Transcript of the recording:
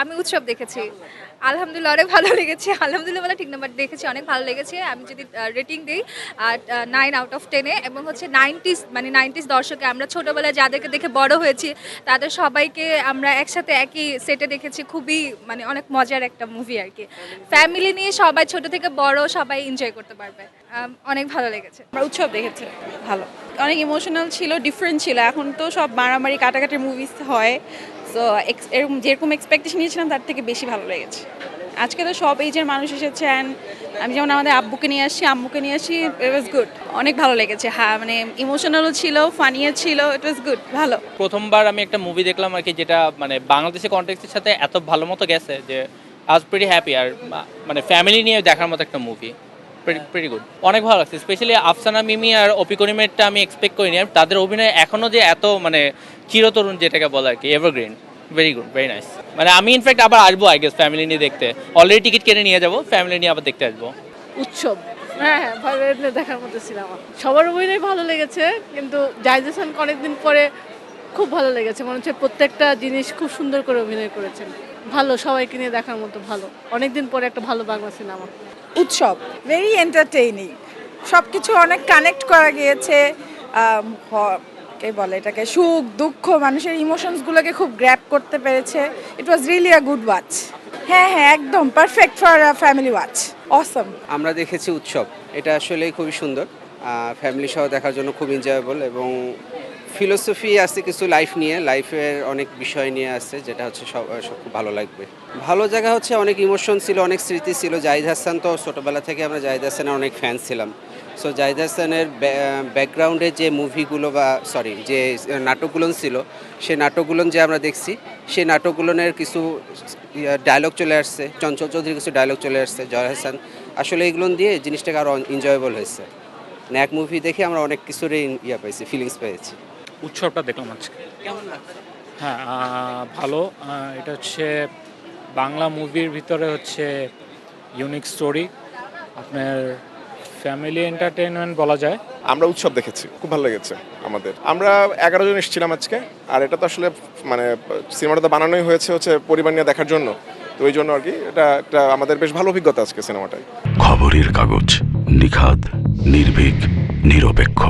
আমি উৎসব দেখেছি। আলহামদুলিল্লাহ অনেক ভালো লেগেছে। আলহামদুলিল্লাহ বলে ঠিক নাম্বার দেখেছি, অনেক ভালো লেগেছে। আমি যদি রেটিং দিই নাইন আউট অফ টেনে এবং হচ্ছে নাইনটিস মানে নাইনটিস দর্শকে আমরা ছোটোবেলায় যাদেরকে দেখে বড় হয়েছি, তাদের সবাইকে আমরা একসাথে একই সেটে দেখেছি। খুবই মানে অনেক মজার একটা মুভি আর কি। ফ্যামিলি নিয়ে সবাই ছোট থেকে বড়, সবাই এনজয় করতে পারবে। অনেক ভালো লেগেছে। আমরা উৎসব দেখেছি। ভালো। অনেক ইমোশনাল ছিল ডিফারেন্ট ছিল। এখন তো সব মারামারি, কাটাকাটির মুভিজ হয়। সো এরকম, যেরকম এক্সপেকটেশন নিয়েছিলাম, তার থেকে বেশি ভালো লেগেছে। আজকে তো সব এইজের মানুষ এসেছে অ্যান্ড আমি যেমন আমাদের আব্বুকে নিয়ে আসছি, আম্মুকে নিয়ে আসি ইট ওয়াজ গুড অনেক ভালো লেগেছে। হ্যাঁ মানে ইমোশনালও ছিল ফানিও ছিল ইট ওয়াজ গুড ভালো। প্রথমবার আমি একটা মুভি দেখলাম আর কি, যেটা মানে বাংলাদেশের কন্টেক্সের সাথে এত ভালো মতো গেছে যে আজ প্রিটি হ্যাপি আর মানে ফ্যামিলি নিয়ে দেখার মতো একটা মুভি প্রিটি গুড অনেক ভালো লাগছে স্পেশালি আফসানা মিমি আর অপিকনিমেটটা আমি এক্সপেক্ট করিনি। আর তাদের অভিনয় এখনও যে এত মানে চিরতরুণ যেটাকে বলে আর কি evergreen very good very nice মানে আমি ইনফ্যাক্ট আবার আসব আই গেস ফ্যামিলি নিয়ে দেখতে। অলরেডি টিকিট কেটে নিয়ে যাব ফ্যামিলি নিয়ে আবার দেখতে আসব। উৎসব। হ্যাঁ হ্যাঁ ভালো দেখার মতো সিনেমা। সবার অভিনয় ভালো লেগেছে কিন্তু হাসানকে অনেকদিন পরে খুব ভালো লেগেছে। মনে হচ্ছে প্রত্যেকটা জিনিস খুব সুন্দর করে অভিনয় করেছেন। ভালো সবাইকে নিয়ে দেখার মতো ভালো। অনেকদিন পরে একটা ভালো Bangla cinema. Utsob very entertaining সব কিছু অনেক কানেক্ট করা গিয়েছে কে বলে এটাকে, সুখ, দুঃখ, মানুষের ইমোশনসগুলোকে খুব গ্র্যাপ করতে পেরেছে। It was really a good watch হ্যাঁ হ্যাঁ একদম perfect for a family watch awesome আমরা দেখেছি উৎসব, এটা আসলেই খুবই সুন্দর। ফ্যামিলি সহ দেখার জন্য খুব এনজয়েবল এবং ফিলোসফি আছে কিছু লাইফ নিয়ে লাইফের অনেক বিষয় নিয়ে আছে, যেটা হচ্ছে সব সব খুব ভালো লাগবে। ভালো জায়গা হচ্ছে অনেক ইমোশন ছিল, অনেক স্মৃতি ছিল। জাহিদ হাসান তো ছোটোবেলা থেকে আমরা জাহিদ হাসানের অনেক ফ্যান ছিলাম। সো জাহিদ হাসানের ব্যাকগ্রাউন্ডে যে মুভিগুলো বা সরি যে নাটকগুলো ছিল, সেই নাটকগুলো যে আমরা দেখছি, সেই নাটকগুলোর কিছু ডায়লগ চলে আসছে। চঞ্চল চৌধুরীর কিছু ডায়লগ চলে আসছে, জয় হাসান। আসলে এগুলো দিয়ে জিনিসটাকে আরও এনজয়েবল হয়েছে। এক মুভি দেখে আমরা অনেক কিছুরই ইয়া পাইছি ফিলিংস পেয়েছি। উৎসবটা দেখলাম আজকে। কেমন হ্যাঁ ভালো। এটা হচ্ছে বাংলা মুভির ভিতরে হচ্ছে ইউনিক স্টোরি আপনার ফ্যামিলি এন্টারটেনমেন্ট বলা যায়। আমরা উৎসব দেখেছি খুব ভালো লেগেছে আমাদের। আমরা এগারো জন এসেছিলাম আজকে আর এটা তো আসলে মানে সিনেমাটা তো বানানোই হয়েছে হচ্ছে পরিবার নিয়ে দেখার জন্য। তো ওই জন্য আর কি এটা একটা আমাদের বেশ ভালো অভিজ্ঞতা আজকে সিনেমাটায় খবরের কাগজ নিখাদ নির্ভীক নিরপেক্ষ।